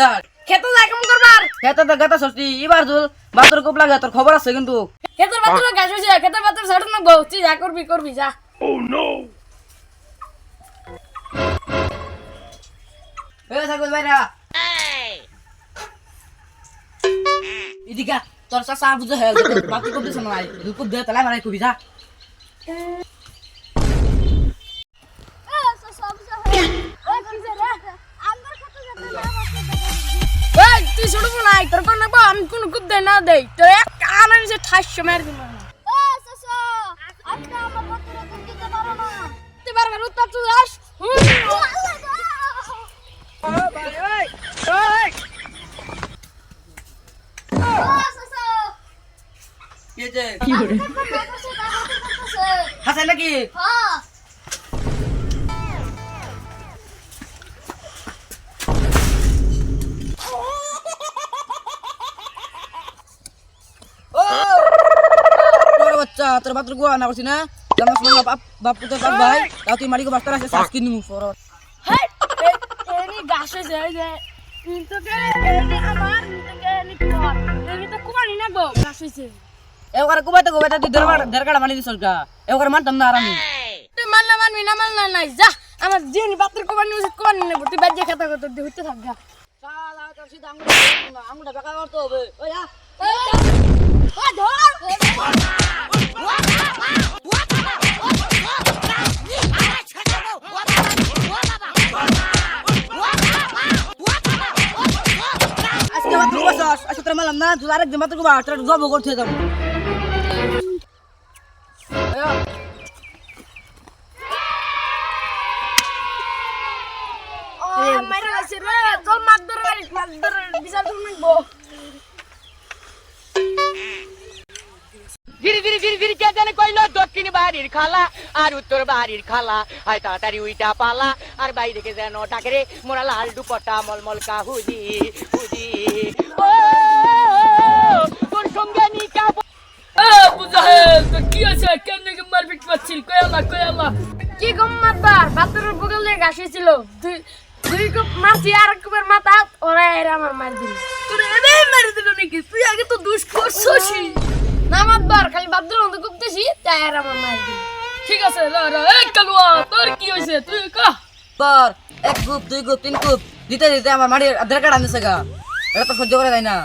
যা খেতে যা কেমন করবার খেতে তো গাতা সস্তি এবার জুল বাতর কোপ লাগে তোর খবর আছে কিন্তু। খেতের পাত্র গাছ হয়েছে খেতের পাত্র ছাড় না বউ তুই যা করবি করবি যা। এ সাকুল ভাইরা এদিকে তোর চাচা বুঝে হেল বাতর কোপ দিছ না দুপুর দে তালাই মারাই কবি যা। শুনব না তোর কোন আমি কোন কুদ দেই না দেই। তোর এক কান আমি যে ঠাস মার দিব। উত্তর তুই কি হাসাই নাকি? ও বাচ্চা তোর বাতর গুয়া না করছি না? জানা শোনা বাপ বাপ তোর বাপ ভাই তাও তুই মারিকো বাস্তার আছে শ্বাস কিনি ফর হেই! এনি গাছ হয়েছে এই যে তোকে এনি আমার এনি কর এনি তো কোয়ানি না গো গাছ এবার কুবাইতে কুবাইতে তুই দেড় কাটা মানি দিছস গা। এবার মানতাম না আর আমি তুই মানলে মানবি না মানলে নাই যা। আমার জিনি পাত্র কোবানি উচিত কোবানি নেব। তুই বাজ্যে খাতা কত দিয়ে হইতে থাক গা। শালা তোর সিধা আঙ্গুল আঙ্গুলটা বেকা করতে হবে। ওই মাত্র বসস আজকে তোর মারলাম না তুই আরেকদিন মাত্র কুবা তোর জব করতে যাব। মাইরা আছে রে চল মাছ ধরে মাছ ধরে বিচার করে নেব ফিরি ফিরি ফিরি ফিরি কে জানে কইলো দক্ষিণ বাড়ির খালা আর উত্তর বাড়ির খালা। আয় তাড়াতাড়ি উইটা পালা আর বাইরে কে যেন ডাকে মোরা লাল দুপটা মলমল কাহুজি। কি গম মারবার বাতুরের বগল দিয়ে ঘাস হয়েছিল। দুই দুই কুপ মারছি আর এক কুপের মাথা ওরা এরা আমার মার দিল। তোর এটাই মেরে দিল নাকি? তুই আগে তো দুষ করছিস। না মারবার খালি মতো কুপতেছি তাই আর আমার মার দিল। ঠিক আছে কালুয়া তোর কি হয়েছে? তুই কহ তোর এক কুপ দুই কুপ তিন কুপ দিতে দিতে আমার মাটির আধার কার্ড আনতেছে গা। এটা তো সহ্য করে যায় না।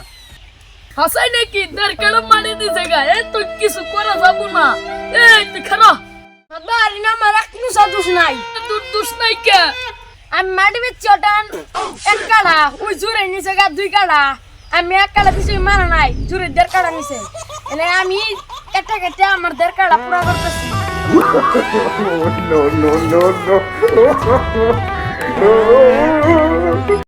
হাসাই নাকি? দরকার মানে দিছে গা। এ তো কিছু করা যাব না। এই তুই খানা। বাড়ি না আমার এক নুসা দোষ নাই তোর দোষ নাই কে আমি মাটি বেচছি ওটান এক কাড়া ওই জোরে নিছে গা দুই কাড়া আমি এক কাড়া দিছি মারা নাই জোরে দেড় কাড়া নিছে এনে আমি কেটে কেটে আমার দেড় কাড়া পুরা করতেছি no, no, no, no.